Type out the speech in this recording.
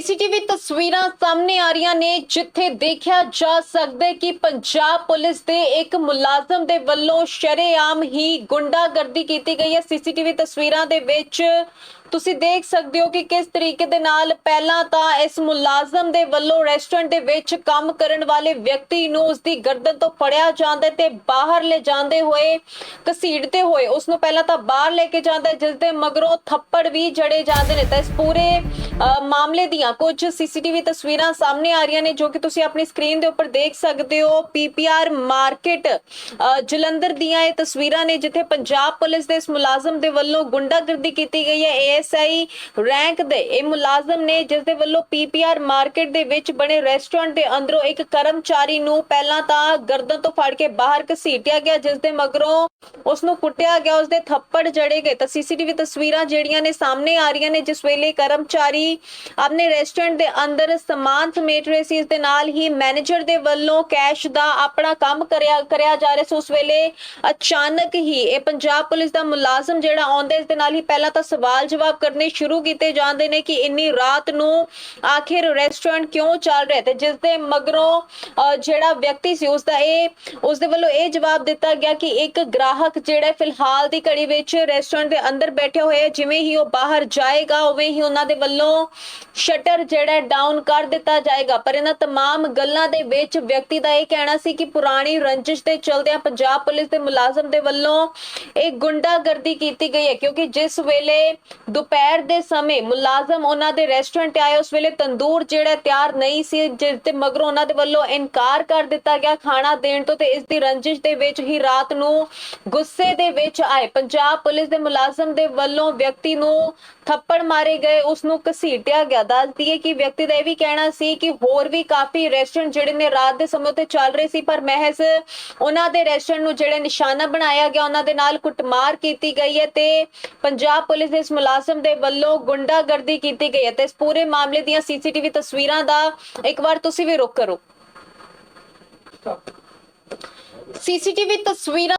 CCTV ਤਸਵੀਰਾਂ ਸਾਹਮਣੇ ਆ ਰਹੀਆਂ ਨੇ ਜਿੱਥੇ ਦੇਖਿਆ ਜਾ ਸਕਦਾ ਕਿ ਪੰਜਾਬ ਪੁਲਿਸ ਦੇ ਇੱਕ ਮੁਲਾਜ਼ਮ ਦੇ ਵੱਲੋਂ ਸ਼ਰੇਆਮ ਹੀ ਗੁੰਡਾਗਰਦੀ ਕੀਤੀ ਗਈ ਹੈ। ਸੀਸੀਟੀਵੀ ਤਸਵੀਰਾਂ ਦੇ ਵਿੱਚ ਤੁਸੀਂ ਦੇਖ ਸਕਦੇ ਹੋ ਕਿ ਕਿਸ ਤਰੀਕੇ ਦੇ ਨਾਲ ਪਹਿਲਾਂ ਤਾਂ ਇਸ ਮੁਲਾਜ਼ਮ ਦੇ ਵੱਲੋਂ ਰੈਸਟੋਰੈਂਟ ਦੇ ਵਿੱਚ ਕੰਮ ਕਰਨ ਵਾਲੇ ਵਿਅਕਤੀ ਨੂੰ ਉਸ ਦੀ ਗਰਦਨ ਤੋਂ ਫੜਿਆ ਜਾਂਦਾ ਤੇ ਬਾਹਰ ਲੈ ਜਾਂਦੇ ਹੋਏ ਘਸੀੜਦੇ ਹੋਏ ਉਸ ਨੂੰ ਪਹਿਲਾਂ ਤਾਂ ਬਾਹਰ ਲੈ ਕੇ ਜਾਂਦਾ ਹੈ, ਜਿਸ ਦੇ ਮਗਰੋਂ ਥੱਪੜ ਵੀ ਜੜੇ ਜਾਂਦੇ ਨੇ। ਤਾਂ ਇਸ ਪੂਰੇ ਮਾਮਲੇ ਦੀਆਂ ਕੁਝ ਸੀਸੀਟੀਵੀ ਤਸਵੀਰਾਂ ਸਾਹਮਣੇ ਆ ਰਹੀਆਂ ਨੇ ਜੋ ਕਿ ਤੁਸੀਂ ਆਪਣੀ ਸਕਰੀਨ ਦੇ ਉੱਪਰ ਦੇਖ ਸਕਦੇ ਹੋ। ਪੀਪੀਆਰ ਮਾਰਕੀਟ ਜਲੰਧਰ ਦੀਆਂ ਇਹ ਤਸਵੀਰਾਂ ਨੇ ਜਿੱਥੇ ਪੰਜਾਬ ਪੁਲਿਸ ਦੇ ਇਸ ਮੁਲਾਜ਼ਮ ਦੇ ਵੱਲੋਂ ਗੁੰਡਾਗਰਦੀ ਕੀਤੀ ਗਈ ਹੈ। ਏਐਸਆਈ ਰੈਂਕ ਦੇ ਇਹ ਮੁਲਾਜ਼ਮ ਨੇ ਜਿਸ ਦੇ ਵੱਲੋਂ ਪੀਪੀਆਰ ਮਾਰਕੀਟ ਦੇ ਵਿੱਚ ਬਣੇ ਰੈਸਟੋਰੈਂਟ ਦੇ ਅੰਦਰੋਂ ਇੱਕ ਕਰਮਚਾਰੀ ਨੂੰ ਪਹਿਲਾਂ ਤਾਂ ਗਰਦਨ ਤੋਂ ਫੜ ਕੇ ਬਾਹਰ ਘਸੀਟਿਆ ਗਿਆ, ਜਿਸ ਦੇ ਮਗਰੋਂ ਉਸ ਨੂੰ ਕੁੱਟਿਆ ਗਿਆ ਉਸ ਦੇ ਥੱਪੜ ਜੜੇ ਗਏ। ਤਾਂ ਸੀਸੀਟੀਵੀ ਤਸਵੀਰਾਂ ਜਿਹੜੀਆਂ ਨੇ ਸਾਹਮਣੇ ਆ ਰਹੀਆਂ ਨੇ, ਜਿਸ ਵੇਲੇ ਕਰਮਚਾਰੀ ਆਪਣੇ ਰੈਸਟੋਰੈਂਟ ਦੇ ਅੰਦਰ ਸਮਾਨ ਸਮੇਟ ਰਹੇ ਸੀ ਇਸ ਦੇ ਨਾਲ ਹੀ ਮੈਨੇਜਰ ਦੇ ਵੱਲੋਂ ਕੈਸ਼ ਦਾ ਆਪਣਾ ਕੰਮ ਕਰਿਆ ਕਰਿਆ ਜਾ ਰਿਹਾ ਸੀ। ਉਸ ਵੇਲੇ ਅਚਾਨਕ ਹੀ ਇਹ ਪੰਜਾਬ ਪੁਲਿਸ ਦਾ ਮੁਲਾਜ਼ਮ ਜਿਹੜਾ ਆਉਂਦਾ ਇਸ ਦੇ ਨਾਲ ਹੀ ਪਹਿਲਾਂ ਤਾਂ ਸਵਾਲ ਜਵਾਬ ਕਰਨੇ ਸ਼ੁਰੂ ਕੀਤੇ ਜਾਂਦੇ ਨੇ ਕਿ ਇੰਨੀ ਰਾਤ ਨੂੰ ਆਖਿਰ ਰੈਸਟੋਰੈਂਟ ਕਿਉਂ ਚੱਲ ਰਿਹਾ ਤੇ ਜਿਸ ਦੇ ਮਗਰੋਂ ਅ, ਜਿਹੜਾ ਵਿਅਕਤੀ ਸੀ ਉਸ ਦਾ ਇਹ ਉਸ ਦੇ ਵੱਲੋਂ ਇਹ ਜਵਾਬ ਦਿੱਤਾ ਗਿਆ ਕਿ ਇੱਕ ਗ੍ਰਾਹਕ ਜਿਹੜਾ ਫਿਲਹਾਲ ਦੀ ਘੜੀ ਵਿੱਚ ਰੈਸਟੋਰੈਂਟ ਦੇ ਅੰਦਰ ਬੈਠੇ ਹੋਏ ਜਿਵੇਂ ਹੀ ਉਹ ਬਾਹਰ ਜਾਏਗਾ ਉਵੇਂ ਹੀ ਉਹਨਾਂ ਦੇ ਵੱਲੋਂ ਸ਼ਟਰ ਜਿਹੜਾ ਡਾਊਨ ਕਰ ਦਿੱਤਾ ਜਾਏਗਾ ਪਰ ਇਹਨਾਂ तमाम ਗੱਲਾਂ ਦੇ ਵਿੱਚ ਵਿਅਕਤੀ ਦਾ ਇਹ ਕਹਿਣਾ ਸੀ ਕਿ ਪੁਰਾਣੀ ਰੰਜਿਸ਼ ਦੇ ਚਲਦਿਆਂ ਪੰਜਾਬ ਪੁਲਿਸ ਦੇ ਮੁਲਾਜ਼ਮ ਦੇ ਵੱਲੋਂ ਇਹ ਗੁੰਡਾਗਰਦੀ ਕੀਤੀ ਗਈ ਹੈ ਕਿਉਂਕਿ ਜਿਸ ਵੇਲੇ ਦੁਪਹਿਰ ਦੇ ਸਮੇਂ ਮੁਲਾਜ਼ਮ ਉਹਨਾਂ ਦੇ ਰੈਸਟੋਰੈਂਟ ਆਏ ਉਸ ਵੇਲੇ ਤੰਦੂਰ ਜਿਹੜਾ ਤਿਆਰ ਨਹੀਂ ਸੀ ਜਿਸ ਤੇ ਮਗਰੋਂ ਉਹਨਾਂ ਦੇ ਵੱਲੋਂ ਇਨਕਾਰ ਕਰ ਦਿੱਤਾ ਗਿਆ ਖਾਣਾ ਦੇਣ ਤੋਂ ਤੇ ਇਸ ਦੀ ਰੰਜਿਸ਼ ਦੇ ਵਿੱਚ ਹੀ ਰਾਤ ਨੂੰ ਗੁੱਸੇ ਦੇ ਵਿੱਚ ਆਏ ਪੰਜਾਬ ਪੁਲਿਸ ਦੇ ਮੁਲਾਜ਼ਮ ਦੇ ਵੱਲੋਂ ਵਿਅਕਤੀ ਨੂੰ ਥੱਪੜ ਮਾਰੇ ਗਏ ਉਸ ਨੂੰ ਘਸੀਟਿਆ ਗਿਆ ਦੱਸਦੀ ਹੈ ਕਿ ਵਿਅਕਤੀ ਦਾ ਇਹ ਵੀ ਕਹਿਣਾ ਸੀ ਕਿ ਹੋਰ ਵੀ ਕਾਫੀ ਰੈਸਟੋਰੈਂਟ ਜਿਹੜੇ ਨੇ ਰਾਤ ਦੇ ਸਮੇਂ ਤੇ ਚੱਲ ਰਹੇ ਸੀ ਪਰ ਮਹਿਜ਼ ਉਹਨਾਂ ਦੇ ਰੈਸਟੋਰੈਂਟ ਨੂੰ ਜਿਹੜੇ ਨਿਸ਼ਾਨਾ ਬਣਾਇਆ ਗਿਆ ਉਹਨਾਂ ਦੇ ਨਾਲ ਕੁੱਟਮਾਰ ਕੀਤੀ ਗਈ ਹੈ ਤੇ ਪੰਜਾਬ ਪੁਲਿਸ ਦੇ ਇਸ ਮੁਲਾਜ਼ਮ ਦੇ ਵੱਲੋਂ ਗੁੰਡਾਗਰਦੀ ਕੀਤੀ ਗਈ ਹੈ ਤੇ ਇਸ ਪੂਰੇ ਮਾਮਲੇ ਦੀਆਂ ਸੀਸੀਟੀਵੀ ਤਸਵੀਰਾਂ ਦਾ ਇੱਕ ਵਾਰ ਤੁਸੀਂ ਵੀ ਰੁਕ ਕਰੋ। ਸੀਸੀਟੀਵੀ ਤਸਵੀਰਾਂ